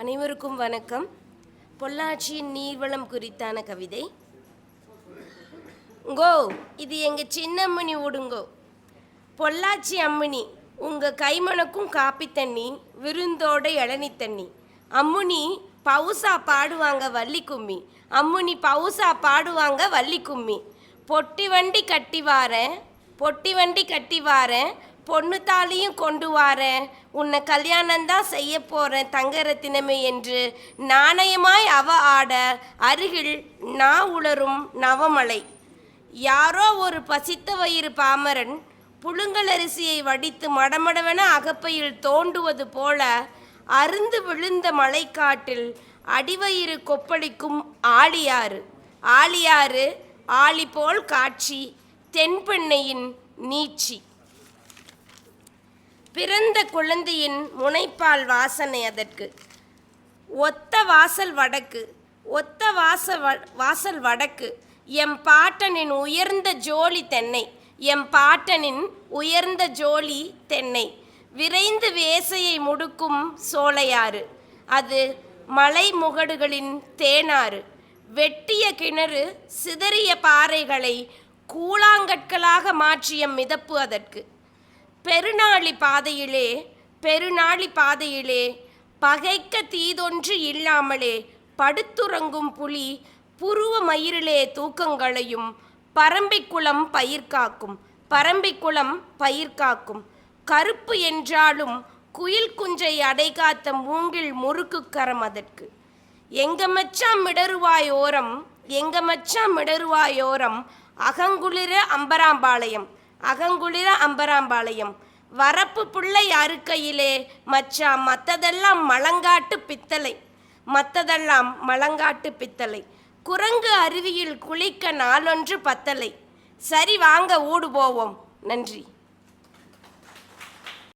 அனைவருக்கும் வணக்கம். பொள்ளாச்சியின் நீர்வளம் குறித்தான கவிதை. கோ இது எங்க சின்னம்மணி விடுங்கோ பொள்ளாச்சி அம்மணி உங்க கைமணக்கும் காப்பி தண்ணி விருந்தோட இளநி தண்ணி. அம்முனி பவுசா பாடுவாங்க வள்ளி கும்மி. அம்முனி பவுசா பாடுவாங்க வள்ளி கும்மி. பொட்டி வண்டி கட்டி வாரேன் பொட்டி வண்டி கட்டி வாரேன் பொண்ணு தாலியும் கொண்டு வாரேன். உன்னை கல்யாணம்தான் செய்ய போகிறேன் தங்கரத்தினமே என்று நாணயமாய் அவ ஆட அருகில் நா உளரும் நவமலை. யாரோ ஒரு பசித்த வயிறு பாமரன் புழுங்கலரிசியை வடித்து மடமடவென அகப்பையில் தோண்டுவது போல அருந்து விழுந்த மலைக்காட்டில் அடிவயிறு கொப்பளிக்கும் ஆழியாறு ஆழியாறு ஆளி போல் காட்சி தென்பெண்ணையின் நீச்சி பிறந்த குழந்தையின் முனைப்பால் வாசனை அதற்கு. ஒத்த வாசல் வடக்கு ஒத்த வாச வ- வாசல் வடக்கு. எம் பாட்டனின் உயர்ந்த ஜோலி தென்னை எம் பாட்டனின் உயர்ந்த ஜோலி தென்னை. விரைந்து வேசையை முடுக்கும் சோலையாறு அது மலை முகடுகளின் தேனாறு. வெட்டிய கிணறு சிதறிய பாறைகளை கூழாங்கற்களாக மாற்றிய மிதப்பு அதற்கு. பெருநாளி பாதையிலே பெருநாளி பாதையிலே பகைக்க தீதொன்று இல்லாமலே படுத்துறங்கும் புலி புருவ மயிரிலே தூக்கங்களையும் பரம்பிக்குளம் பயிர்காக்கும் பரம்பிக்குளம் பயிர்காக்கும் கருப்பு என்றாலும் குயில் குஞ்சை அடைகாத்த மூங்கில் முறுக்கு கரம் அதற்கு. எங்க மச்சான் மிடருவாய் ஓரம் எங்க மச்சான் மிடருவாய் ஓரம் அகங்குளிர அம்பராம்பாளையம். அகங்குளிர அம்பராம்பாளையம். வரப்பு பிள்ளை அறுக்கையிலே மச்சான் மத்ததெல்லாம் மலங்காட்டு பித்தளை. மத்ததெல்லாம் மலங்காட்டு பித்தளை. குரங்கு அருவியில் குளிக்க நாளொன்று பத்தலை. சரி வாங்க ஊடு போவோம் நன்றி.